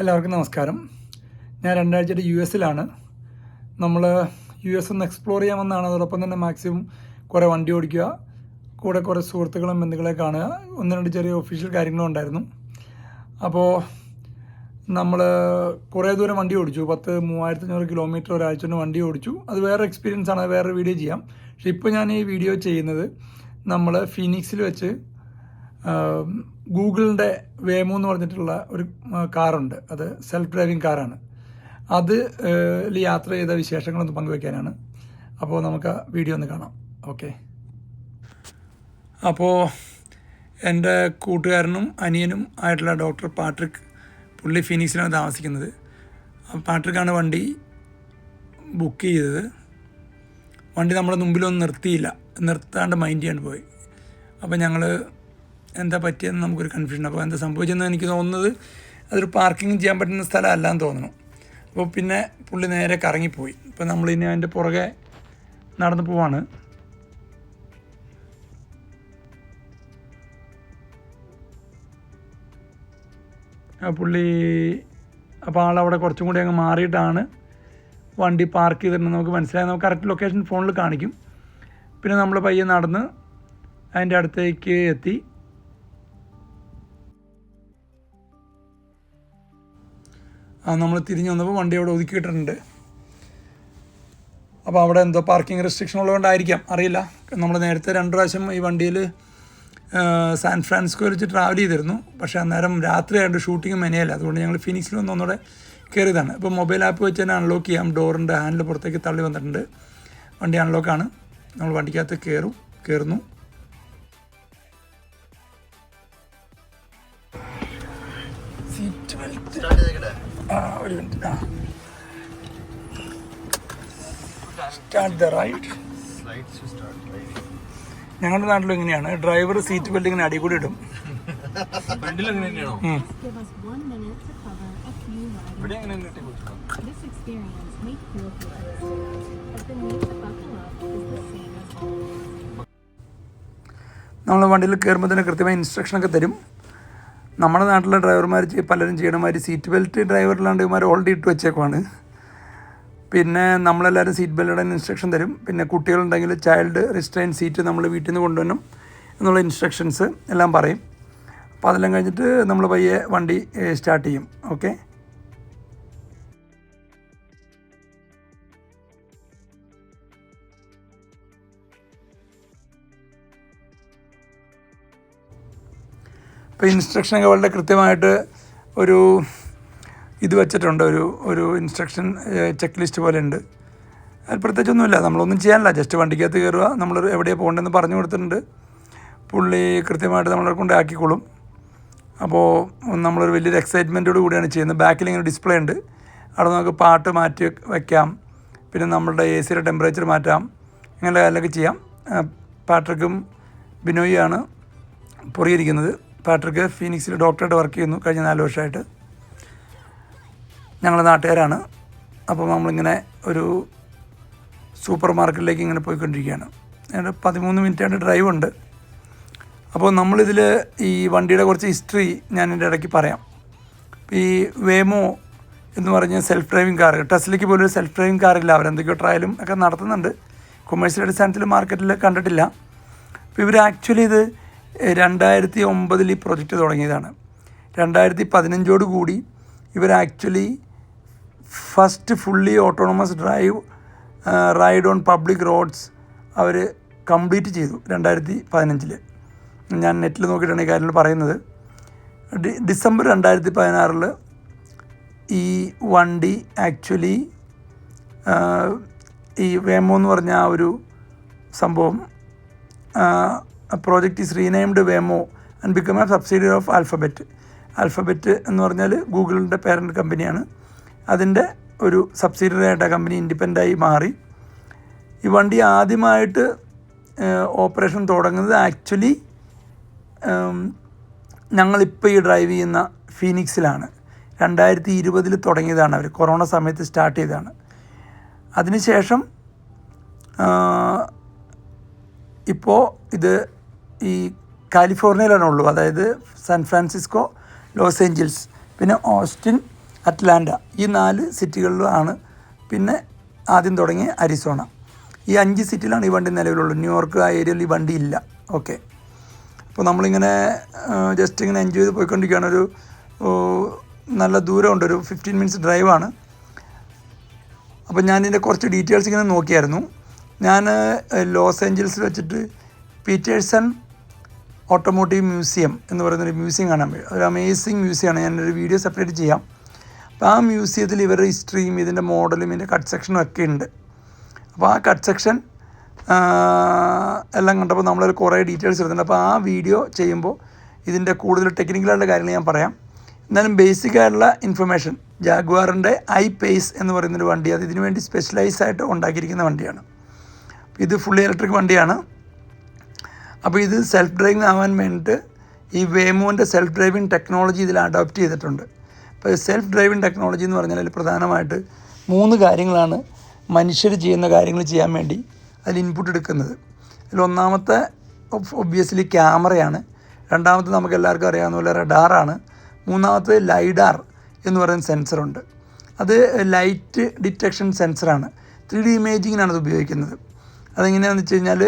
എല്ലാവർക്കും നമസ്കാരം. ഞാൻ രണ്ടാഴ്ചയുടെ യു എസിലാണ്. നമ്മൾ യു എസ് ഒന്ന് എക്സ്പ്ലോർ ചെയ്യാമെന്നാണ് അതോടൊപ്പം തന്നെ മാക്സിമം കുറേ വണ്ടി ഓടിക്കുക കൂടെ കുറേ സുഹൃത്തുക്കളും ബന്ധുക്കളെ കാണുക ഒന്ന് രണ്ട് ചെറിയ ഒഫീഷ്യൽ കാര്യങ്ങളും ഉണ്ടായിരുന്നു. അപ്പോൾ നമ്മൾ കുറേ ദൂരം വണ്ടി ഓടിച്ചു. പത്ത് മൂവായിരത്തി അഞ്ഞൂറ് കിലോമീറ്റർ ഒരാഴ്ച കൊണ്ട് വണ്ടി ഓടിച്ചു. അത് വേറെ എക്സ്പീരിയൻസ് ആണ്. വേറെ വീഡിയോ ചെയ്യാം. പക്ഷേ ഇപ്പോൾ ഞാൻ ഈ വീഡിയോ ചെയ്യുന്നത് നമ്മൾ ഫീനിക്സിൽ വെച്ച് ഗൂഗിളിന്റെ വേമോ എന്ന് പറഞ്ഞിട്ടുള്ള ഒരു കാറുണ്ട്. അത് സെൽഫ് ഡ്രൈവിംഗ് കാറാണ്. അത് യാത്ര ചെയ്ത വിശേഷങ്ങളൊന്ന് പങ്കുവെക്കാനാണ്. അപ്പോൾ നമുക്ക് വീഡിയോ ഒന്ന് കാണാം. ഓക്കെ. അപ്പോൾ എന്റെ കൂട്ടുകാരനും അനിയനും ആയിട്ടുള്ള ഡോക്ടർ പാട്രിക് പുള്ളി ഫിനിക്സിലാണ് താമസിക്കുന്നത്. പാട്രിക്കാണ് വണ്ടി ബുക്ക് ചെയ്തത്. വണ്ടി നമ്മുടെ മുമ്പിലൊന്നും നിർത്തിയില്ല. നിർത്താണ്ട് മൈൻഡ് ചെയ്യാണ്ട് പോയി. അപ്പോൾ ഞങ്ങൾ എന്താ പറ്റിയെന്ന് നമുക്കൊരു കൺഫ്യൂഷൻ അപ്പോൾ എന്താ സംഭവിച്ചെന്ന് എനിക്ക് തോന്നുന്നത് അതൊരു പാർക്കിംഗ് ചെയ്യാൻ പറ്റുന്ന സ്ഥലമല്ല എന്ന് തോന്നുന്നു. അപ്പോൾ പിന്നെ പുള്ളി നേരെ കറങ്ങിപ്പോയി. നമ്മൾ നമ്മളിനി അതിന്റെ പുറകെ നടന്നു പോവാണ്. ആ പുള്ളി അപ്പോൾ ആളവിടെ കുറച്ചും കൂടി അങ്ങ് മാറിയിട്ടാണ് വണ്ടി പാർക്ക് ചെയ്തിട്ടുണ്ട് നമുക്ക് മനസ്സിലായി. നമുക്ക് കറക്റ്റ് ലൊക്കേഷൻ ഫോണിൽ കാണിക്കും. പിന്നെ നമ്മൾ പയ്യെ നടന്ന് അതിന്റെ അടുത്തേക്ക് എത്തി. നമ്മൾ തിരിഞ്ഞു വന്നപ്പോൾ വണ്ടി അവിടെ ഒതുക്കിയിട്ടുണ്ട് അപ്പോൾ അവിടെ എന്തോ പാർക്കിംഗ് റെസ്ട്രിക്ഷൻ ഉള്ളതുകൊണ്ടായിരിക്കാം. അറിയില്ല. നമ്മൾ നേരത്തെ രണ്ട് പ്രാവശ്യം ഈ വണ്ടിയിൽ സാൻ ഫ്രാൻസിസ്കോ വെച്ച് ട്രാവൽ ചെയ്തിരുന്നു. പക്ഷേ അന്നേരം രാത്രിയായിട്ട് ഷൂട്ടിംഗ് മെനയല്ല. അതുകൊണ്ട് ഞങ്ങൾ ഫിനിക്സിൽ വന്ന് ഒന്നുകൂടെ കയറിയതാണ് ഇപ്പോൾ മൊബൈൽ ആപ്പ് വെച്ച് തന്നെ അൺലോക്ക് ചെയ്യാം. ഡോറിന്റെ ഹാൻഡിൽ പുറത്തേക്ക് തള്ളി വന്നിട്ടുണ്ട്. വണ്ടി അൺലോക്കാണ് നമ്മൾ വണ്ടിക്കകത്ത് കയറും കയറുന്നു സ്റ്റാൻഡ് ദ റൈറ്റ് ഞങ്ങളുടെ നാട്ടിലും ഇങ്ങനെയാണ്. ഡ്രൈവർ സീറ്റ് ബെൽറ്റ് ഇങ്ങനെ അടികൂടി ഇടും. നമ്മൾ വണ്ടിയിൽ കയറുമ്പോൾ തന്നെ കൃത്യമായി ഇൻസ്ട്രക്ഷൻ ഒക്കെ തരും. നമ്മുടെ നാട്ടിലെ ഡ്രൈവർമാർ പലരും ചെയ്യണമാതിരി സീറ്റ് ബെൽറ്റ് ഡ്രൈവറിലാണ്ട് ഇവന്മാർ ഓൾറെഡി ഇട്ട് വെച്ചേക്കുവാണ്. പിന്നെ നമ്മളെല്ലാവരും സീറ്റ് ബെൽറ്റ് ഇടാൻ ഇൻസ്ട്രക്ഷൻ തരും. പിന്നെ കുട്ടികളുണ്ടെങ്കിൽ ചൈൽഡ് റിസ്ട്രെയിൻ സീറ്റ് നമ്മൾ വീട്ടിൽ നിന്ന് കൊണ്ടുവരണം എന്നുള്ള ഇൻസ്ട്രക്ഷൻസ് എല്ലാം പറയും. അപ്പോൾ അതെല്ലാം കഴിഞ്ഞിട്ട് നമ്മൾ പയ്യെ വണ്ടി സ്റ്റാർട്ട് ചെയ്യും. ഓക്കെ ഇപ്പോൾ ഇൻസ്ട്രക്ഷനൊക്കെ വളരെ കൃത്യമായിട്ട് ഒരു ഇത് വെച്ചിട്ടുണ്ട്. ഒരു ഒരു ഇൻസ്ട്രക്ഷൻ ചെക്ക് ലിസ്റ്റ് പോലെ ഉണ്ട് അതിൽ പ്രത്യേകിച്ചൊന്നുമില്ല. നമ്മളൊന്നും ചെയ്യാനില്ല. ജസ്റ്റ് വണ്ടിക്കകത്ത് കയറുക. നമ്മൾ എവിടെയാണ് പോകേണ്ടതെന്ന് പറഞ്ഞു കൊടുത്തിട്ടുണ്ട്. പുള്ളി കൃത്യമായിട്ട് നമ്മളെ കൊണ്ട് ആക്കിക്കോളും. അപ്പോൾ നമ്മളൊരു വലിയൊരു എക്സൈറ്റ്മെന്റോട് കൂടിയാണ് ചെയ്യുന്നത്. ബാക്കിൽ ഇങ്ങനെ ഡിസ്പ്ലേ ഉണ്ട്. അവിടെ നമുക്ക് പാട്ട് മാറ്റി വയ്ക്കാം പിന്നെ നമ്മളുടെ എ സിയുടെ ടെമ്പറേച്ചർ മാറ്റാം. ഇങ്ങനെയുള്ള കാര്യങ്ങളൊക്കെ ചെയ്യാം. പാട്രിക്കും ബിനോയിയാണ് പുറകിരിക്കുന്നത് പാട്രിക്ക് ഫീനിക്സിൽ ഡോക്ടറായിട്ട് വർക്ക് ചെയ്യുന്നു കഴിഞ്ഞ നാല് വർഷമായിട്ട്. ഞങ്ങളുടെ നാട്ടുകാരാണ്. അപ്പോൾ നമ്മളിങ്ങനെ ഒരു സൂപ്പർ മാർക്കറ്റിലേക്ക് ഇങ്ങനെ പോയിക്കൊണ്ടിരിക്കുകയാണ്. അതിന്റെ പതിമൂന്ന് മിനിറ്റായിട്ട് ഡ്രൈവ് ഉണ്ട്. അപ്പോൾ നമ്മളിതിൽ ഈ വണ്ടിയുടെ കുറച്ച് ഹിസ്റ്ററി ഞാൻ എന്റെ ഇടയ്ക്ക് പറയാം. ഈ വേമോ എന്ന് പറഞ്ഞ സെൽഫ് ഡ്രൈവിംഗ് കാർ ടെസ്ലയ്ക്ക് പോലും ഒരു സെൽഫ് ഡ്രൈവിംഗ് കാറില്ല അവരെന്തൊക്കെയോ ട്രയലും ഒക്കെ നടത്തുന്നുണ്ട്. കൊമേഴ്സ്യൽ അടിസ്ഥാനത്തിൽ മാർക്കറ്റിൽ കണ്ടിട്ടില്ല. അപ്പോൾ ഇവർ ആക്ച്വലി ഇത് രണ്ടായിരത്തി ഒമ്പതിൽ ഈ പ്രൊജക്റ്റ് തുടങ്ങിയതാണ്. രണ്ടായിരത്തി പതിനഞ്ചോട് കൂടി ഇവർ actually first fully autonomous drive ride on public roads our complete ചെയ്തു രണ്ടായിരത്തി പതിനഞ്ചിൽ ഞാൻ നെറ്റിൽ നോക്കിയിട്ടാണ് ഈ കാര്യങ്ങൾ പറയുന്നത്. ഡിസംബർ രണ്ടായിരത്തി പതിനാറിൽ ഈ വണ്ടി ആക്ച്വലി ഈ വേമോ എന്ന് പറഞ്ഞ ആ ഒരു സംഭവം project is renamed Waymo and become a subsidiary of Alphabet Alphabet എന്ന് പറഞ്ഞാൽ ഗൂഗിളിന്റെ പേരന്റ് കമ്പനിയാണ് അതിന്റെ ഒരു സബ്സിഡിയറി ആയിട്ട് ആ കമ്പനി ഇൻഡിപെൻഡായി മാറി. ഈ വണ്ടി ആദ്യമായിട്ട് ഓപ്പറേഷൻ തുടങ്ങുന്നത് ആക്ച്വലി ഞങ്ങളിപ്പോൾ ഈ ഡ്രൈവ് ചെയ്യുന്ന ഫീനിക്സിലാണ്. രണ്ടായിരത്തി ഇരുപതിൽ തുടങ്ങിയതാണ് അവർ കൊറോണ സമയത്ത് സ്റ്റാർട്ട് ചെയ്തതാണ്. അതിനുശേഷം ഇപ്പോൾ ഇത് ഈ കാലിഫോർണിയയിലാണ് ഉള്ളൂ. അതായത് സാൻ ഫ്രാൻസിസ്കോ ലോസ് ഏഞ്ചൽസ് പിന്നെ ഓസ്റ്റിൻ അറ്റ്ലാന്റ. ഈ നാല് സിറ്റികളിലാണ് പിന്നെ ആദ്യം തുടങ്ങി അരിസോണ. ഈ അഞ്ച് സിറ്റിയിലാണ് ഈ വണ്ടി നിലവിലുള്ളത്. ന്യൂയോർക്ക് ആ ഏരിയയിൽ ഈ വണ്ടി ഇല്ല. ഓക്കെ. അപ്പോൾ നമ്മളിങ്ങനെ ജസ്റ്റ് ഇങ്ങനെ എൻജോയ് ചെയ്ത് പോയിക്കൊണ്ടിരിക്കുകയാണ്. ഒരു നല്ല ദൂരമുണ്ട്. ഒരു ഫിഫ്റ്റീൻ മിനിറ്റ്സ് ഡ്രൈവാണ് അപ്പോൾ ഞാൻ ഇതിന്റെ കുറച്ച് ഡീറ്റെയിൽസ് ഇങ്ങനെ നോക്കിയായിരുന്നു. ഞാൻ ലോസ് ഏഞ്ചൽസിൽ വെച്ചിട്ട് പീറ്റേഴ്സൺ ഓട്ടോമോട്ടീവ് മ്യൂസിയം എന്ന് പറയുന്നൊരു മ്യൂസിയം കാണാൻ പറ്റും. ഒരു അമേസിങ് മ്യൂസിയമാണ് ഞാനൊരു വീഡിയോ സെപ്പറേറ്റ് ചെയ്യാം. അപ്പോൾ ആ മ്യൂസിയത്തിൽ ഇവരുടെ ഹിസ്റ്ററിയും ഇതിന്റെ മോഡലും ഇതിന്റെ കട്ട് സെക്ഷനും ഒക്കെ ഉണ്ട്. അപ്പോൾ ആ കട്ട് സെക്ഷൻ എല്ലാം കണ്ടപ്പോൾ നമ്മളൊരു കുറേ ഡീറ്റെയിൽസ് എടുത്തിട്ടുണ്ട്. അപ്പോൾ ആ വീഡിയോ ചെയ്യുമ്പോൾ ഇതിന്റെ കൂടുതൽ ടെക്നിക്കലായിട്ടുള്ള കാര്യങ്ങൾ ഞാൻ പറയാം. എന്നാലും ബേസിക് ആയിട്ടുള്ള ഇൻഫർമേഷൻ ജാഗ്വാറിന്റെ ഐ പേസ് എന്ന് പറയുന്നൊരു വണ്ടി അത് ഇതിനു വേണ്ടി സ്പെഷ്യലൈസ് ആയിട്ട് ഉണ്ടാക്കിയിരിക്കുന്ന വണ്ടിയാണ്. ഇത് ഫുള്ളി ഇലക്ട്രിക് വണ്ടിയാണ്. അപ്പോൾ ഇത് സെൽഫ് ഡ്രൈവിംഗ് ആവാൻ വേണ്ടിയിട്ട് ഈ വേമോന്റെ സെൽഫ് ഡ്രൈവിംഗ് ടെക്നോളജി ഇതിൽ അഡോപ്റ്റ് ചെയ്തിട്ടുണ്ട്. അപ്പോൾ സെൽഫ് ഡ്രൈവിംഗ് ടെക്നോളജി എന്ന് പറഞ്ഞാൽ അതിൽ പ്രധാനമായിട്ട് മൂന്ന് കാര്യങ്ങളാണ് മനുഷ്യർ ചെയ്യുന്ന കാര്യങ്ങൾ ചെയ്യാൻ വേണ്ടി അതിൽ ഇൻപുട്ട് എടുക്കുന്നത്. അതിൽ ഒന്നാമത്തെ ഒബ്വിയസ്ലി ക്യാമറയാണ്. രണ്ടാമത്തെ നമുക്ക് എല്ലാവർക്കും അറിയാവുന്ന പോലെ റഡാറാണ് മൂന്നാമത്തെ ലൈഡാർ എന്ന് പറയുന്ന സെൻസറുണ്ട് അത് ലൈറ്റ് ഡിറ്റക്ഷൻ സെൻസറാണ് ത്രീ ഡി ഇമേജിങ്ങിനാണ് അത് ഉപയോഗിക്കുന്നത്. അതെങ്ങനെയാണെന്ന് വെച്ച് കഴിഞ്ഞാൽ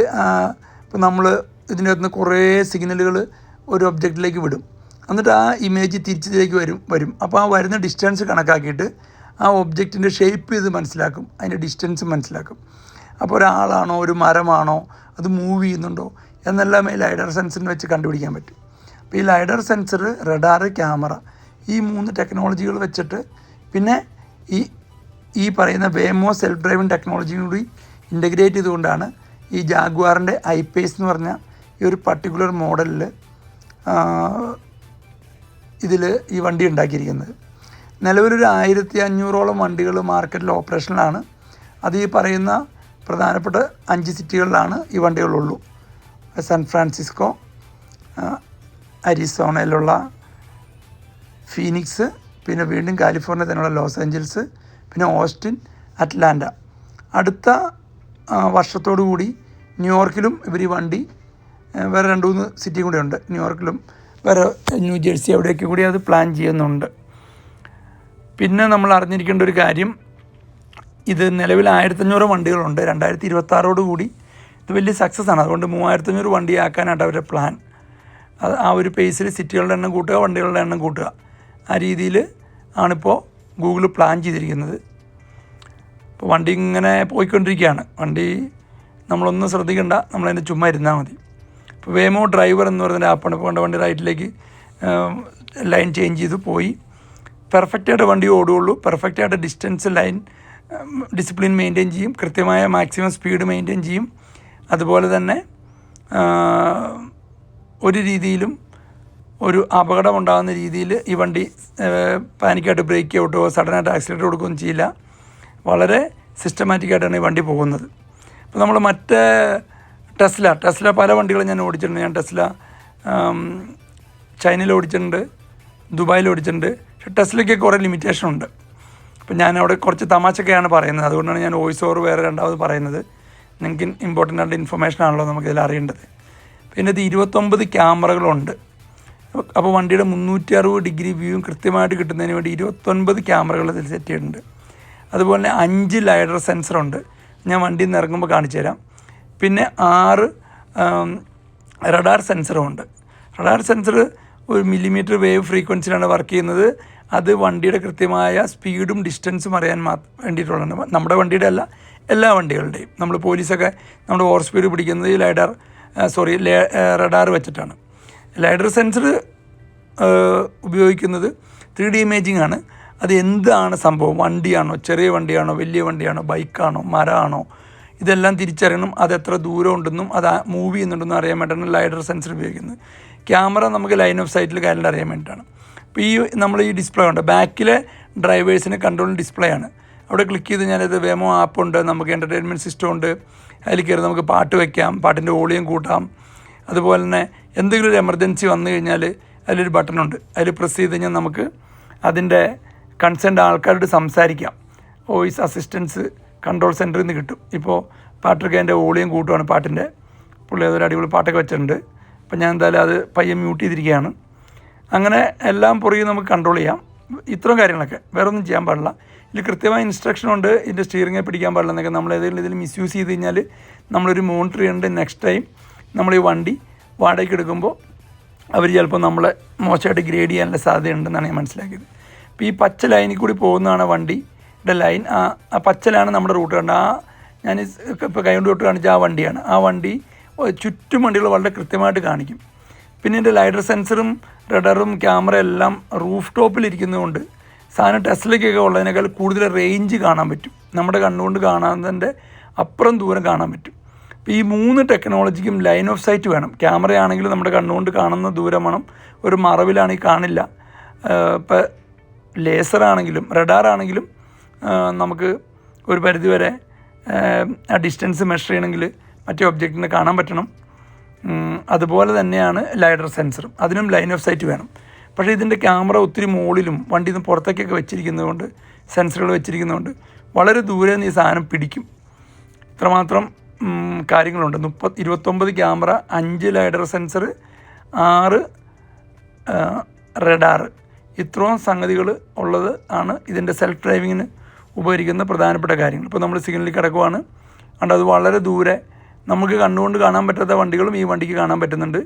ഇപ്പോൾ നമ്മൾ ഇതിന്റെ അകത്ത് നിന്ന് കുറേ സിഗ്നലുകൾ ഒരു ഒബ്ജക്റ്റിലേക്ക് വിടും. എന്നിട്ട് ആ ഇമേജ് തിരിച്ചതിലേക്ക് വരും വരും. അപ്പോൾ ആ വരുന്ന ഡിസ്റ്റൻസ് കണക്കാക്കിയിട്ട് ആ ഒബ്ജക്റ്റിന്റെ ഷേപ്പ് ഇത് മനസ്സിലാക്കും. അതിന്റെ ഡിസ്റ്റൻസ് മനസ്സിലാക്കും. അപ്പോൾ ഒരാളാണോ ഒരു മരമാണോ അത് മൂവ് ചെയ്യുന്നുണ്ടോ എന്നെല്ലാം ഈ ലൈഡർ സെൻസറിന് വെച്ച് കണ്ടുപിടിക്കാൻ പറ്റും. അപ്പോൾ ഈ ലൈഡർ സെൻസർ റഡാർ ക്യാമറ ഈ മൂന്ന് ടെക്നോളജികൾ വെച്ചിട്ട് പിന്നെ ഈ ഈ പറയുന്ന വേമോ സെൽഫ് ഡ്രൈവിംഗ് ടെക്നോളജിയും കൂടി ഇന്റഗ്രേറ്റ് ചെയ്തുകൊണ്ടാണ് ഈ ജാഗ്വാറിന്റെ ഐ പേസ് എന്ന് പറഞ്ഞ ഈ ഒരു പർട്ടിക്കുലർ മോഡലിൽ ഇതിൽ ഈ വണ്ടി ഉണ്ടാക്കിയിരിക്കുന്നത്. നിലവിലൊരു ആയിരത്തി അഞ്ഞൂറോളം വണ്ടികൾ മാർക്കറ്റിൽ ഓപ്പറേഷനിലാണ് അത് ഈ പറയുന്ന പ്രധാനപ്പെട്ട അഞ്ച് സിറ്റികളിലാണ് ഈ വണ്ടികളുള്ളൂ. സാൻ ഫ്രാൻസിസ്കോ അരിസോണയിലുള്ള ഫീനിക്സ് പിന്നെ വീണ്ടും കാലിഫോർണിയ തന്നെയുള്ള ലോസ് ഏഞ്ചൽസ് പിന്നെ ഓസ്റ്റിൻ അറ്റ്ലാന്റ. അടുത്ത വർഷത്തോടു കൂടി ന്യൂയോർക്കിലും ഇവർ ഈ വണ്ടി വേറെ രണ്ട് മൂന്ന് സിറ്റി കൂടെ ഉണ്ട്. ന്യൂയോർക്കിലും വേറെ ന്യൂ ജേഴ്സി അവിടെയൊക്കെ കൂടി അത് പ്ലാൻ ചെയ്യുന്നുണ്ട്. പിന്നെ നമ്മൾ അറിഞ്ഞിരിക്കേണ്ട ഒരു കാര്യം ഇത് നിലവിൽ ആയിരത്തഞ്ഞൂറ് വണ്ടികളുണ്ട്. രണ്ടായിരത്തി ഇരുപത്താറോട് കൂടി ഇത് വലിയ സക്സസ് ആണ്. അതുകൊണ്ട് മൂവായിരത്തഞ്ഞൂറ് വണ്ടിയാക്കാനായിട്ട് അവരുടെ പ്ലാൻ അത് ആ ഒരു പേസിൽ സിറ്റികളുടെ എണ്ണം കൂട്ടുക വണ്ടികളുടെ എണ്ണം കൂട്ടുക. ആ രീതിയിൽ ആണിപ്പോൾ ഗൂഗിൾ പ്ലാൻ ചെയ്തിരിക്കുന്നത്. ഇപ്പോൾ വണ്ടി ഇങ്ങനെ പോയിക്കൊണ്ടിരിക്കുകയാണ്. വണ്ടി നമ്മളൊന്നും ശ്രദ്ധിക്കണ്ട. നമ്മളതിന്റെ ചുമ്മാ ഇരുന്നാൽ മതി. വേമോ ഡ്രൈവർ എന്ന് പറയുന്ന ആപ്പാണ് ഇപ്പോൾ കണ്ട വണ്ടി റൈറ്റിലേക്ക് ലൈൻ ചേഞ്ച് ചെയ്ത് പോയി. പെർഫെക്റ്റായിട്ട് വണ്ടി ഓടുകയുള്ളൂ. പെർഫെക്റ്റായിട്ട് ഡിസ്റ്റൻസ് ലൈൻ ഡിസിപ്ലിൻ മെയിന്റെയിൻ ചെയ്യും. കൃത്യമായ മാക്സിമം സ്പീഡ് മെയിന്റെയിൻ ചെയ്യും. അതുപോലെ തന്നെ ഒരു രീതിയിലും ഒരു അപകടം ഉണ്ടാകുന്ന രീതിയിൽ ഈ വണ്ടി പാനിക്കായിട്ട് ബ്രേക്ക് ഔട്ടോ സഡനായിട്ട് ആക്സിലേറ്റർ കൊടുക്കുകയൊന്നും ചെയ്യില്ല. വളരെ സിസ്റ്റമാറ്റിക്കായിട്ടാണ് ഈ വണ്ടി പോകുന്നത്. ഇപ്പോൾ നമ്മൾ മറ്റേ ടെസ്ല ടെസ്ല പല വണ്ടികളും ഞാൻ ഓടിച്ചിട്ടുണ്ട്. ഞാൻ ടെസ്ല ചൈനയിൽ ഓടിച്ചിട്ടുണ്ട് ദുബായിൽ ഓടിച്ചിട്ടുണ്ട്. പക്ഷേ ടെസ്ലയ്ക്ക് കുറേ ലിമിറ്റേഷൻ ഉണ്ട്. അപ്പം ഞാൻ അവിടെ കുറച്ച് തമാശയൊക്കെയാണ് പറയുന്നത്. അതുകൊണ്ടാണ് ഞാൻ വോയിസ് ഓവർ വേറെ രണ്ടാമത് പറയുന്നത്. നിങ്ങൾക്ക് ഇമ്പോർട്ടന്റ് ആയിട്ട് ഇൻഫർമേഷൻ ആണല്ലോ നമുക്കിതിൽ അറിയേണ്ടത്. പിന്നെ ഇത് ഇരുപത്തൊമ്പത് ക്യാമറകളുണ്ട്. അപ്പോൾ വണ്ടിയുടെ മുന്നൂറ്റി അറുപത് ഡിഗ്രി വ്യൂവും കൃത്യമായിട്ട് കിട്ടുന്നതിന് വേണ്ടി ഇരുപത്തൊൻപത് ക്യാമറകൾ ഇതിൽ സെറ്റ് ചെയ്തിട്ടുണ്ട്. അതുപോലെ അഞ്ച് ലൈഡർ സെൻസറുണ്ട് ഞാൻ വണ്ടിയിൽ നിന്ന് ഇറങ്ങുമ്പോൾ കാണിച്ചു തരാം പിന്നെ ആറ് റഡാർ സെൻസറും ഉണ്ട്. റഡാർ സെൻസർ ഒരു മില്ലിമീറ്റർ വേവ് ഫ്രീക്വൻസിയിലാണ് വർക്ക് ചെയ്യുന്നത്. അത് വണ്ടിയുടെ കൃത്യമായ സ്പീഡും ഡിസ്റ്റൻസും അറിയാൻ മാ വേണ്ടിയിട്ടുള്ളതാണ്. നമ്മുടെ വണ്ടിയുടെ അല്ല എല്ലാ വണ്ടികളുടെയും. നമ്മൾ പോലീസൊക്കെ നമ്മുടെ ഓവർ സ്പീഡ് പിടിക്കുന്നത് ഈ ലൈഡർ സോറി റഡാർ വെച്ചിട്ടാണ്. ലൈഡർ സെൻസർ ഉപയോഗിക്കുന്നത് ത്രീ ഡി ഇമേജിംഗ് ആണ്. അത് എന്താണ് സംഭവം? വണ്ടിയാണോ? ചെറിയ വണ്ടിയാണോ? വലിയ വണ്ടിയാണോ? ബൈക്കാണോ മരമാണോ? ഇതെല്ലാം തിരിച്ചറിയണം. അത് എത്ര ദൂരം ഉണ്ടെന്നും അത് മൂവ് ചെയ്യുന്നുണ്ടെന്നും അറിയാൻ വേണ്ടിയിട്ടാണ് ലൈഡർ സെൻസർ ഉപയോഗിക്കുന്നത്. ക്യാമറ നമുക്ക് ലൈൻ ഓഫ് സൈറ്റിൽ കാര്യം അറിയാൻ വേണ്ടിയിട്ടാണ്. അപ്പോൾ ഈ നമ്മൾ ഈ ഡിസ്പ്ലേ ഉണ്ട് ബാക്കിലെ ഡ്രൈവേഴ്സിന് കൺട്രോൾ ഡിസ്പ്ലേ ആണ്. അവിടെ ക്ലിക്ക് ചെയ്ത് ഞാനിത് വേമോ ആപ്പ് ഉണ്ട് നമുക്ക് എന്റർടൈൻമെന്റ് സിസ്റ്റം ഉണ്ട്. അതിൽ കയറി നമുക്ക് പാട്ട് വയ്ക്കാം പാട്ടിന്റെ വോളിയം കൂട്ടാം. അതുപോലെ തന്നെ എന്തെങ്കിലും ഒരു എമർജൻസി വന്നു കഴിഞ്ഞാൽ അതിലൊരു ബട്ടണുണ്ട് അതിൽ പ്രസ് ചെയ്ത് കഴിഞ്ഞാൽ നമുക്ക് അതിന്റെ കൺസേൺഡ് ആൾക്കാരോട് സംസാരിക്കാം. വോയിസ് അസിസ്റ്റൻസ് കൺട്രോൾ സെന്ററിൽ നിന്ന് കിട്ടും. ഇപ്പോൾ പാട്ടൊക്കെ അതിന്റെ വോളിയം കൂട്ടുവാണ് പാട്ടിന്റെ. പുള്ളി അതൊരു അടിപൊളി പാട്ടൊക്കെ വെച്ചിട്ടുണ്ട്. അപ്പം ഞാൻ എന്തായാലും അത് പയ്യെ മ്യൂട്ട് ചെയ്തിരിക്കുകയാണ്. അങ്ങനെ എല്ലാം പുറകെ നമുക്ക് കൺട്രോൾ ചെയ്യാം. ഇത്രയും കാര്യങ്ങളൊക്കെ. വേറെ ഒന്നും ചെയ്യാൻ പാടില്ല. ഇതിൽ കൃത്യമായ ഇൻസ്ട്രക്ഷൻ ഉണ്ട്. ഇതിന്റെ സ്റ്റിയറിംഗെ പിടിക്കാൻ പാടില്ല എന്നൊക്കെ നമ്മൾ ഏതെങ്കിലും ഇതിൽ മിസ്യൂസ് ചെയ്ത് കഴിഞ്ഞാൽ നമ്മളൊരു മോണിറ്റർ ചെയ്യേണ്ട നെക്സ്റ്റ് ടൈം നമ്മൾ ഈ വണ്ടി വാടകയ്ക്ക് എടുക്കുമ്പോൾ അവർ ചിലപ്പോൾ നമ്മളെ മോശമായിട്ട് ഗ്രേഡ് ചെയ്യാനുള്ള സാധ്യതയുണ്ടെന്നാണ് ഞാൻ മനസ്സിലാക്കിയത്. അപ്പോൾ ഈ പച്ച ലൈനിൽ കൂടി പോകുന്നതാണ് വണ്ടിയുടെ ലൈൻ ആ ആ പച്ചലാണ് നമ്മുടെ റൂട്ട് കണ്ടത്. ആ ഞാൻ ഇപ്പോൾ കൈകൊണ്ട് തൊട്ട് കാണിച്ച ആ വണ്ടിയാണ്. ആ വണ്ടി ചുറ്റും വണ്ടികൾ വളരെ കൃത്യമായിട്ട് കാണിക്കും. പിന്നെ എന്റെ ലൈഡർ സെൻസറും റഡറും ക്യാമറ എല്ലാം റൂഫ് ടോപ്പിൽ ഇരിക്കുന്നതുകൊണ്ട് സാധനം ടെസ്റ്റിലേക്കൊക്കെ ഉള്ളതിനേക്കാൾ കൂടുതൽ റേഞ്ച് കാണാൻ പറ്റും. നമ്മുടെ കണ്ണുകൊണ്ട് കാണാത്തതിന്റെ അപ്പുറം ദൂരം കാണാൻ പറ്റും. അപ്പോൾ ഈ മൂന്ന് ടെക്നോളജിക്കും ലൈൻ ഓഫ് സൈറ്റ് വേണം. ക്യാമറ ആണെങ്കിൽ നമ്മുടെ കണ്ണുകൊണ്ട് കാണുന്ന ദൂരം വേണം. ഒരു മറവിലാണെങ്കിൽ കാണില്ല. ഇപ്പോൾ ലേസറാണെങ്കിലും റഡാറാണെങ്കിലും നമുക്ക് ഒരു പരിധിവരെ ആ ഡിസ്റ്റൻസ് മെഷർ ചെയ്യണമെങ്കിൽ മറ്റേ ഒബ്ജക്റ്റിനെ കാണാൻ പറ്റണം. അതുപോലെ തന്നെയാണ് ലൈഡർ സെൻസറും അതിനും ലൈൻ ഓഫ് സൈറ്റ് വേണം. പക്ഷേ ഇതിന്റെ ക്യാമറ ഒത്തിരി മുകളിലും വണ്ടി നിന്ന് പുറത്തേക്കൊക്കെ വെച്ചിരിക്കുന്നതുകൊണ്ട് സെൻസറുകൾ വെച്ചിരിക്കുന്നതുകൊണ്ട് വളരെ ദൂരെ നിന്ന് ഈ സാധനം പിടിക്കും. ഇത്രമാത്രം കാര്യങ്ങളുണ്ട്. മുപ്പത് ഇരുപത്തൊമ്പത് ക്യാമറ അഞ്ച് ലൈഡർ സെൻസർ ആറ് റഡാർ ഇത്രയും സംഗതികൾ ഉള്ളത് ആണ് ഇതിന്റെ സെൽഫ് ഡ്രൈവിങ്ങിന് ഉപകരിക്കുന്ന പ്രധാനപ്പെട്ട കാര്യങ്ങൾ. ഇപ്പോൾ നമ്മൾ സിഗ്നലിൽ കിടക്കുവാണ്. അതുകൊണ്ട് അത് വളരെ ദൂരെ നമുക്ക് കണ്ടുകൊണ്ട് കാണാൻ പറ്റാത്ത വണ്ടികളും ഈ വണ്ടിക്ക് കാണാൻ പറ്റുന്നുണ്ട്.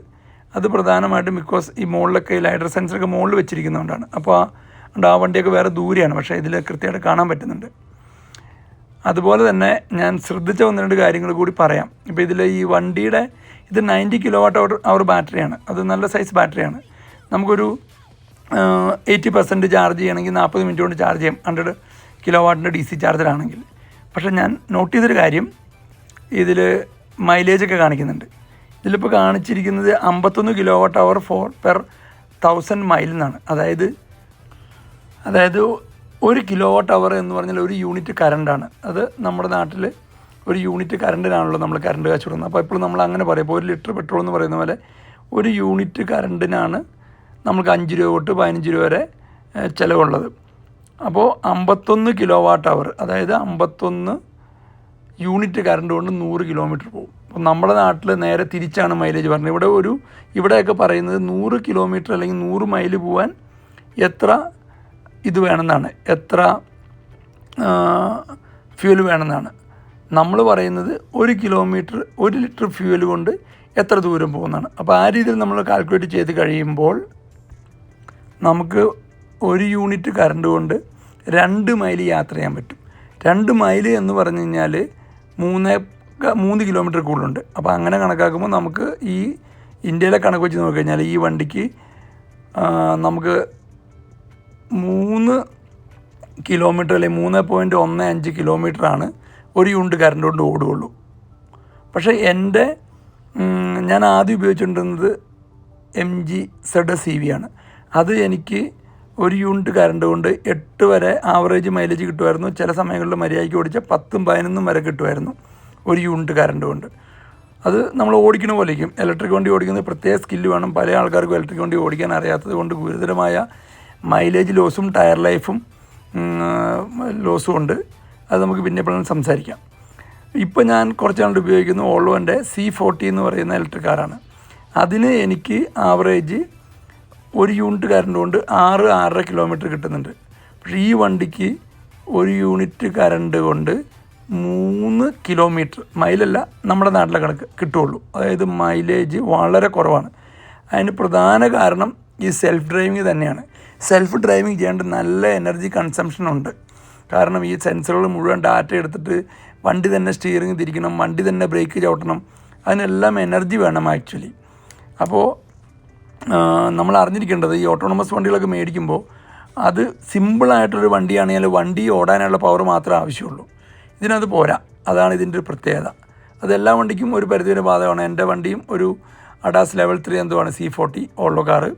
അത് പ്രധാനമായിട്ടും ബിക്കോസ് ഈ മുകളിലൊക്കെ ലൈഡർ സെൻസറൊക്കെ മുകളിൽ വെച്ചിരിക്കുന്നതുകൊണ്ടാണ്. അപ്പോൾ അതുകൊണ്ട് ആ വണ്ടിയൊക്കെ വേറെ ദൂരെയാണ് പക്ഷേ ഇതിൽ കൃത്യമായിട്ട് കാണാൻ പറ്റുന്നുണ്ട്. അതുപോലെ തന്നെ ഞാൻ ശ്രദ്ധിച്ച ഒന്ന് രണ്ട് കാര്യങ്ങൾ കൂടി പറയാം. ഇപ്പോൾ ഇതിൽ ഈ വണ്ടിയുടെ ഇത് ninety kilo watt hour hour ബാറ്ററിയാണ്. അത് നല്ല സൈസ് ബാറ്ററിയാണ്. നമുക്കൊരു എയ്റ്റി പെർസെന്റ് ചാർജ് ചെയ്യണമെങ്കിൽ നാൽപ്പത് മിനിറ്റ് കൊണ്ട് ചാർജ് ചെയ്യാം. ഹൺഡ്രഡ് കിലോ വാട്ടിന്റെ ഡി സി ചാർജറാണെങ്കിൽ. പക്ഷേ ഞാൻ നോട്ട് ചെയ്തൊരു കാര്യം ഇതിൽ മൈലേജൊക്കെ കാണിക്കുന്നുണ്ട്. ഇതിലിപ്പോൾ കാണിച്ചിരിക്കുന്നത് അമ്പത്തൊന്ന് kilo watt hour four per thousand mile എന്നാണ്. അതായത് അതായത് ഒരു കിലോ വാട്ട് അവർ എന്ന് പറഞ്ഞാൽ ഒരു യൂണിറ്റ് കറണ്ടാണ് അത് നമ്മുടെ നാട്ടിൽ ഒരു യൂണിറ്റ് കറണ്ടിനാണല്ലോ നമ്മൾ കറണ്ട് കാശ് കൊടുക്കുന്നത് അപ്പോൾ എപ്പോഴും നമ്മൾ അങ്ങനെ പറയും. ഇപ്പോൾ ഒരു ലിറ്റർ പെട്രോൾ എന്ന് പറയുന്ന പോലെ ഒരു യൂണിറ്റ് കറണ്ടിനാണ് നമുക്ക് അഞ്ച് രൂപ തൊട്ട് പതിനഞ്ച് രൂപ വരെ ചിലവുള്ളത്. അപ്പോൾ അമ്പത്തൊന്ന് കിലോ വാട്ട് അവർ അതായത് അമ്പത്തൊന്ന് യൂണിറ്റ് കറണ്ട് കൊണ്ട് നൂറ് കിലോമീറ്റർ പോകും. അപ്പോൾ നമ്മുടെ നാട്ടിൽ നേരെ തിരിച്ചാണ് മൈലേജ് പറഞ്ഞത്. ഇവിടെ ഒരു ഇവിടെയൊക്കെ പറയുന്നത് നൂറ് കിലോമീറ്റർ അല്ലെങ്കിൽ നൂറ് മൈൽ പോകാൻ എത്ര ഇത് വേണമെന്നാണ്. എത്ര ഫ്യൂൽ വേണമെന്നാണ്. നമ്മൾ പറയുന്നത് ഒരു കിലോമീറ്റർ ഒരു ലിറ്റർ ഫ്യൂൽ കൊണ്ട് എത്ര ദൂരം പോകുന്നതാണ്. അപ്പോൾ ആ രീതിയിൽ നമ്മൾ കാൽക്കുലേറ്റ് ചെയ്ത് കഴിയുമ്പോൾ നമുക്ക് ഒരു യൂണിറ്റ് കറണ്ട് കൊണ്ട് രണ്ട് മൈൽ യാത്ര ചെയ്യാൻ പറ്റും. രണ്ട് മൈൽ എന്ന് പറഞ്ഞു കഴിഞ്ഞാൽ മൂന്ന് മൂന്ന് കിലോമീറ്റർ കൂടുതലുണ്ട്. അപ്പോൾ അങ്ങനെ കണക്കാക്കുമ്പോൾ നമുക്ക് ഈ ഇന്ത്യയിലെ കണക്ക് വെച്ച് നോക്കിക്കഴിഞ്ഞാൽ ഈ വണ്ടിക്ക് നമുക്ക് മൂന്ന് കിലോമീറ്റർ അല്ലെങ്കിൽ മൂന്ന് പോയിന്റ് ഒന്ന് അഞ്ച് കിലോമീറ്ററാണ് ഒരു യൂണിറ്റ് കറണ്ട് കൊണ്ട് ഓടുകയുള്ളൂ. പക്ഷേ എന്റെ ഞാൻ ആദ്യം ഉപയോഗിച്ചുകൊണ്ടിരുന്നത് M G Z C V ആണ്. അത് എനിക്ക് ഒരു യൂണിറ്റ് കറണ്ട് കൊണ്ട് എട്ട് വരെ ആവറേജ് മൈലേജ് കിട്ടുമായിരുന്നു. ചില സമയങ്ങളിൽ മര്യാദയ്ക്ക് ഓടിച്ചാൽ പത്തും പതിനൊന്നും വരെ കിട്ടുമായിരുന്നു ഒരു യൂണിറ്റ് കറണ്ട് കൊണ്ട്. അത് നമ്മൾ ഓടിക്കണ പോലെയും ഇലക്ട്രിക് വണ്ടി ഓടിക്കുന്നത് പ്രത്യേക സ്കില്ല് വേണം. പല ആൾക്കാർക്കും ഇലക്ട്രിക് വണ്ടി ഓടിക്കാൻ അറിയാത്തത് കൊണ്ട് ഗുരുതരമായ മൈലേജ് ലോസും ടയർ ലൈഫും ലോസും ഉണ്ട്. അത് നമുക്ക് പിന്നെ എപ്പോഴും സംസാരിക്കാം. ഇപ്പോൾ ഞാൻ കുറച്ച് നാളുടെ ഉപയോഗിക്കുന്ന ഓൾവോന്റെ സി ഫോർട്ടി എന്ന് പറയുന്ന ഇലക്ട്രിക് കാറാണ് അതിന് എനിക്ക് ആവറേജ് ഒരു യൂണിറ്റ് കറണ്ട് കൊണ്ട് ആറ് ആറര കിലോമീറ്റർ കിട്ടുന്നുണ്ട്. പക്ഷേ ഈ വണ്ടിക്ക് ഒരു യൂണിറ്റ് കറണ്ട് കൊണ്ട് മൂന്ന് കിലോമീറ്റർ മൈലല്ല നമ്മുടെ നാട്ടിലെ കണക്ക് കിട്ടുള്ളൂ അതായത് മൈലേജ് വളരെ കുറവാണ്. അതിന് പ്രധാന കാരണം ഈ സെൽഫ് ഡ്രൈവിംഗ് തന്നെയാണ്. സെൽഫ് ഡ്രൈവിംഗ് ചെയ്യേണ്ട നല്ല എനർജി കൺസംഷൻ ഉണ്ട്. കാരണം ഈ സെൻസറുകൾ മുഴുവൻ ഡാറ്റ എടുത്തിട്ട് വണ്ടി തന്നെ സ്റ്റിയറിംഗ് തിരിക്കണം വണ്ടി തന്നെ ബ്രേക്ക് ചവിട്ടണം. അതിനെല്ലാം എനർജി വേണം ആക്ച്വലി അപ്പോൾ നമ്മൾ അറിഞ്ഞിരിക്കേണ്ടത് ഈ ഓട്ടോണമസ് വണ്ടികളൊക്കെ മേടിക്കുമ്പോൾ അത് സിമ്പിളായിട്ടൊരു വണ്ടിയാണെങ്കിൽ വണ്ടി ഓടാനുള്ള പവർ മാത്രമേ ആവശ്യമുള്ളൂ. ഇതിനത് പോരാ. അതാണ് ഇതിന്റെ ഒരു പ്രത്യേകത. അത് എല്ലാ വണ്ടിക്കും ഒരു പരിധിവരെ ബാധകമാണ്. എന്റെ വണ്ടിയും ഒരു അഡാസ് ലെവൽ ത്രീ എന്തുവാണ്? സി ഫോർട്ടി ഓൾഡോ കാറ്.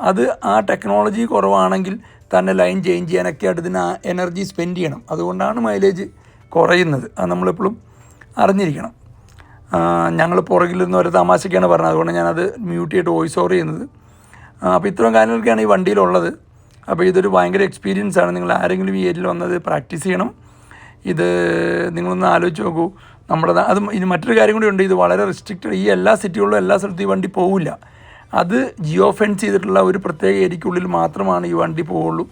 അത് ആ ടെക്നോളജി കുറവാണെങ്കിൽ തന്നെ ലൈൻ ചേഞ്ച് ചെയ്യാനൊക്കെ ആയിട്ട് ഇതിന് എനർജി സ്പെൻഡ് ചെയ്യണം. അതുകൊണ്ടാണ് മൈലേജ് കുറയുന്നത്. അത് നമ്മളെപ്പോഴും അറിഞ്ഞിരിക്കണം. ഞങ്ങൾ പുറകിൽ നിന്ന് ഒരു തമാശയ്ക്കാണ് പറഞ്ഞത്. അതുകൊണ്ട് ഞാനത് മ്യൂട്ട് ചെയ്തിട്ട് വോയിസ് ഓവർ ചെയ്യുന്നത്. അപ്പോൾ ഇത്രയും കാര്യങ്ങളൊക്കെയാണ് ഈ വണ്ടിയിലുള്ളത്. അപ്പോൾ ഇതൊരു ഭയങ്കര എക്സ്പീരിയൻസ് ആണ്. നിങ്ങൾ ആരെങ്കിലും ഈ ഏരിയയിൽ വന്നത് പ്രാക്ടീസ് ചെയ്യണം. ഇത് നിങ്ങളൊന്ന് ആലോചിച്ച് നോക്കൂ. നമ്മുടെ അത് ഇനി മറ്റൊരു കാര്യം കൂടി ഉണ്ട്. ഇത് വളരെ റെസ്ട്രിക്റ്റഡ് ഈ എല്ലാ സിറ്റികളിലും എല്ലാ സ്ഥലത്തും ഈ വണ്ടി പോവില്ല. അത് ജിയോ ഫെൻസ് ചെയ്തിട്ടുള്ള ഒരു പ്രത്യേക ഏരിയക്കുള്ളിൽ മാത്രമാണ് ഈ വണ്ടി പോവുള്ളൂ.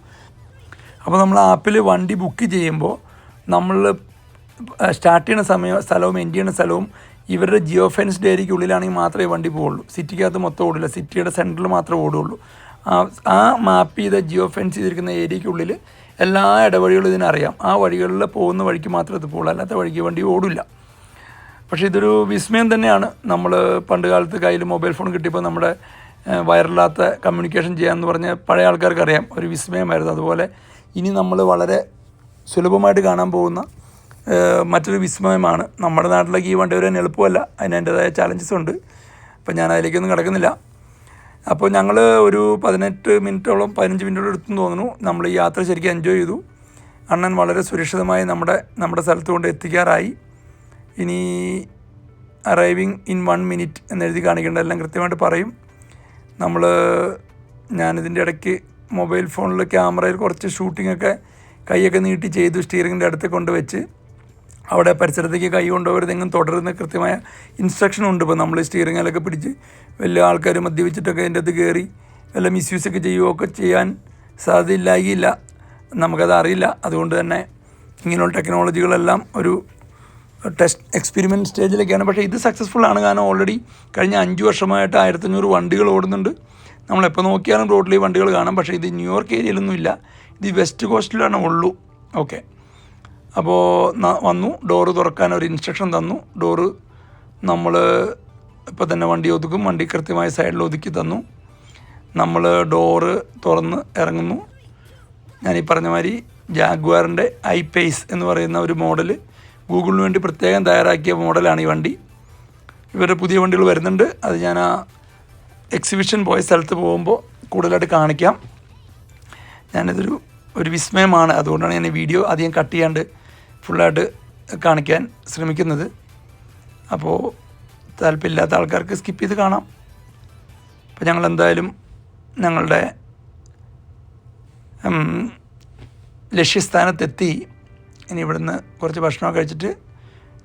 അപ്പോൾ നമ്മൾ ആപ്പിൽ വണ്ടി ബുക്ക് ചെയ്യുമ്പോൾ നമ്മൾ സ്റ്റാർട്ട് ചെയ്യുന്ന സമയം സ്ഥലവും എൻഡ് ചെയ്യുന്ന സ്ഥലവും ഇവരുടെ ജിയോ ഫെൻസ്ഡ് ഏരിയയ്ക്ക് ഉള്ളിലാണെങ്കിൽ മാത്രമേ വണ്ടി പോവുള്ളൂ. സിറ്റിക്കകത്ത് മൊത്തം ഓടില്ല. സിറ്റിയുടെ സെന്ററിൽ മാത്രമേ ഓടുള്ളൂ. ആ മാപ്പ് ചെയ്ത ജിയോ ഫെൻസ് ചെയ്തിരിക്കുന്ന ഏരിയയ്ക്കുള്ളിൽ എല്ലാ ഇടവഴികളും ഇതിനറിയാം. ആ വഴികളിൽ പോകുന്ന വഴിക്ക് മാത്രമേ ഇത് പോകുള്ളൂ അല്ലാത്ത വഴിക്ക് വണ്ടി ഓടില്ല. പക്ഷേ ഇതൊരു വിസ്മയം തന്നെയാണ്. നമ്മൾ പണ്ട് കാലത്ത് കയ്യിൽ മൊബൈൽ ഫോൺ കിട്ടിയപ്പോൾ നമ്മുടെ വയറില്ലാത്ത കമ്മ്യൂണിക്കേഷൻ ചെയ്യാമെന്ന് പറഞ്ഞ പഴയ ആൾക്കാർക്ക് അറിയാം ഒരു വിസ്മയമായിരുന്നു. അതുപോലെ ഇനി നമ്മൾ വളരെ സുലഭമായിട്ട് കാണാൻ പോകുന്ന മറ്റൊരു വിസ്മയമാണ്. നമ്മുടെ നാട്ടിലേക്ക് ഈ വണ്ടി വരാൻ എളുപ്പമല്ല. അതിന് ചലഞ്ചസ് ചാലഞ്ചസ് ഉണ്ട്. അപ്പം ഞാൻ അതിലേക്കൊന്നും കിടക്കുന്നില്ല. അപ്പോൾ ഞങ്ങൾ ഒരു പതിനെട്ട് മിനിറ്റോളം പതിനഞ്ച് മിനിറ്റോളം എടുത്തെന്ന് തോന്നുന്നു. നമ്മൾ ഈ യാത്ര ശരിക്കും എൻജോയ് ചെയ്തു. അണ്ണൻ വളരെ സുരക്ഷിതമായി നമ്മുടെ നമ്മുടെ സ്ഥലത്ത് കൊണ്ട് എത്തിക്കാറായി. ഇനി അറൈവിങ് ഇൻ വൺ മിനിറ്റ് എന്നെഴുതി കാണിക്കേണ്ട എല്ലാം കൃത്യമായിട്ട് പറയും. നമ്മൾ ഞാനിതിന്റെ ഇടയ്ക്ക് മൊബൈൽ ഫോണിൽ ക്യാമറയിൽ കുറച്ച് ഷൂട്ടിങ്ങൊക്കെ കൈയൊക്കെ നീട്ടി ചെയ്തു സ്റ്റിയറിങ്ങിന്റെ അടുത്ത് കൊണ്ട് വെച്ച്. അവിടെ പരിസരത്തേക്ക് കൈ കൊണ്ടുപോകരുതെങ്കിലും തുടരുന്ന കൃത്യമായ ഇൻസ്ട്രക്ഷൻ ഉണ്ട്. ഇപ്പോൾ നമ്മൾ സ്റ്റിയറിങ്ങിലൊക്കെ പിടിച്ച് വലിയ ആൾക്കാർ മദ്യപിച്ചിട്ടൊക്കെ അതിന്റെ അത് കയറി വല്ല മിസ്യൂസൊക്കെ ചെയ്യുകയൊക്കെ ചെയ്യാൻ സാധ്യതയില്ലായില്ല. നമുക്കത് അറിയില്ല. അതുകൊണ്ട് തന്നെ ഇങ്ങനെയുള്ള ടെക്നോളജികളെല്ലാം ഒരു ടെസ്റ്റ് എക്സ്പെരിമെന്റ് സ്റ്റേജിലേക്കാണ് പക്ഷേ ഇത് സക്സസ്ഫുൾ ആണ്. കാരണം ഓൾറെഡി കഴിഞ്ഞ അഞ്ച് വർഷമായിട്ട് ആയിരത്തഞ്ഞൂറ് വണ്ടികൾ ഓടുന്നുണ്ട്. നമ്മളെപ്പോൾ നോക്കിയാലും റോഡിൽ വണ്ടികൾ കാണാം. പക്ഷേ ഇത് ന്യൂയോർക്ക് ഏരിയയിലൊന്നും ഇല്ല ഇത് വെസ്റ്റ് കോസ്റ്റിലാണ് ഉള്ളൂ. ഓക്കെ അപ്പോൾ വന്നു ഡോറ് തുറക്കാൻ ഒരു ഇൻസ്ട്രക്ഷൻ തന്നു. ഡോറ് നമ്മൾ ഇപ്പം തന്നെ വണ്ടി ഒതുക്കും വണ്ടി കൃത്യമായി സൈഡിൽ ഒതുക്കി തന്നു. നമ്മൾ ഡോറ് തുറന്ന് ഇറങ്ങുന്നു. ഞാൻ ഈ പറഞ്ഞ മാതിരി ജാഗ്വാറിന്റെ ഐ പേസ് എന്ന് പറയുന്ന ഒരു മോഡൽ ഗൂഗിളിന് വേണ്ടി പ്രത്യേകം തയ്യാറാക്കിയ മോഡലാണ് ഈ വണ്ടി. ഇവരുടെ പുതിയ വണ്ടികൾ വരുന്നുണ്ട്. അത് ഞാൻ ആ എക്സിബിഷൻ പോയ സ്ഥലത്ത് പോകുമ്പോൾ കൂടുതലായിട്ട് കാണിക്കാം. ഞാനിതൊരു ഒരു വിസ്മയമാണ്. അതുകൊണ്ടാണ് ഞാൻ ഈ വീഡിയോ അധികം കട്ട് ചെയ്യാണ്ട് ഫുള്ളായിട്ട് കാണിക്കാൻ ശ്രമിക്കുന്നത്. അപ്പോൾ താല്പര്യമില്ലാത്ത ആൾക്കാർക്ക് സ്കിപ്പ് ചെയ്ത് കാണാം. അപ്പോൾ ഞങ്ങൾ എന്തായാലും ഞങ്ങളുടെ ലക്ഷ്യസ്ഥാനത്തെത്തി. ഇനി ഇവിടുന്ന് കുറച്ച് ഭക്ഷണമൊക്കെ കഴിച്ചിട്ട്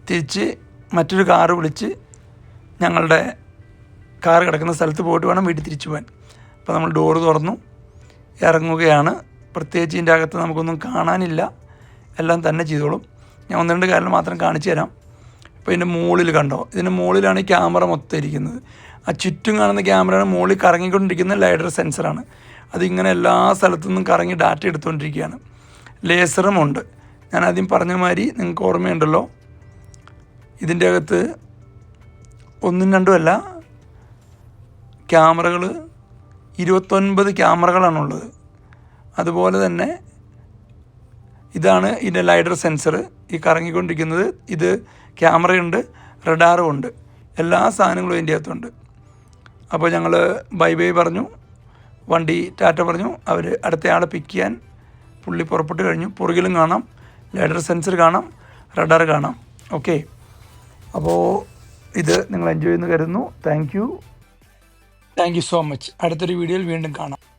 തിരിച്ച് മറ്റൊരു കാറ് വിളിച്ച് ഞങ്ങളുടെ കാർ കിടക്കുന്ന സ്ഥലത്ത് പോയിട്ട് വേണം വീട്ടിൽ തിരിച്ചു പോകാൻ. അപ്പോൾ നമ്മൾ ഡോറ് തുറന്നു. ഇറങ്ങുകയാണ്. പ്രത്യേകിച്ച് ഇതിന്റെ അകത്ത് നമുക്കൊന്നും കാണാനില്ല. എല്ലാം തന്നെ ചെയ്തോളും. ഞാൻ ഒന്ന് രണ്ട് കാര്യം മാത്രം കാണിച്ചു തരാം. ഇപ്പോൾ ഇതിന്റെ മുകളിൽ കണ്ടോ? ഇതിന്റെ മുകളിലാണ് ഈ ക്യാമറ മൊത്തം ഇരിക്കുന്നത്. ആ ചുറ്റും കാണുന്ന ക്യാമറയാണ് മുകളിൽ കറങ്ങിക്കൊണ്ടിരിക്കുന്ന ലൈഡർ സെൻസറാണ് അതിങ്ങനെ എല്ലാ സ്ഥലത്തു നിന്നും കറങ്ങി ഡാറ്റ എടുത്തുകൊണ്ടിരിക്കുകയാണ്. ലേസറും ഉണ്ട്. ഞാൻ ആദ്യം പറഞ്ഞ മാതിരി നിങ്ങൾക്ക് ഓർമ്മയുണ്ടല്ലോ? ഇതിന്റെ അകത്ത് ഒന്നും രണ്ടും അല്ല ക്യാമറകൾ ഇരുപത്തൊൻപത് ക്യാമറകളാണുള്ളത്. അതുപോലെ തന്നെ ഇതാണ് ഇതിന്റെ ലൈഡർ സെൻസർ. ഈ കറങ്ങിക്കൊണ്ടിരിക്കുന്നത് ഇത് ക്യാമറയുണ്ട് റഡാറും ഉണ്ട് എല്ലാ സാധനങ്ങളും ഇതിന്റെ അകത്തുണ്ട്. അപ്പോൾ ഞങ്ങൾ ബൈ ബൈ പറഞ്ഞു. വണ്ടി ടാറ്റ പറഞ്ഞു. അവർ അടുത്തയാളെ പിക്ക് ചെയ്യാൻ പുള്ളി പുറപ്പെട്ട് കഴിഞ്ഞു. പുറകിലും കാണാം. ലൈഡർ സെൻസർ കാണാം. റഡാർ കാണാം. ഓക്കെ. അപ്പോൾ ഇത് നിങ്ങൾ എൻജോയ് ചെയ്യുന്നു കരുതുന്നു. Thank you. Thank you so much. അടുത്തൊരു വീഡിയോയിൽ വീണ്ടും കാണാം.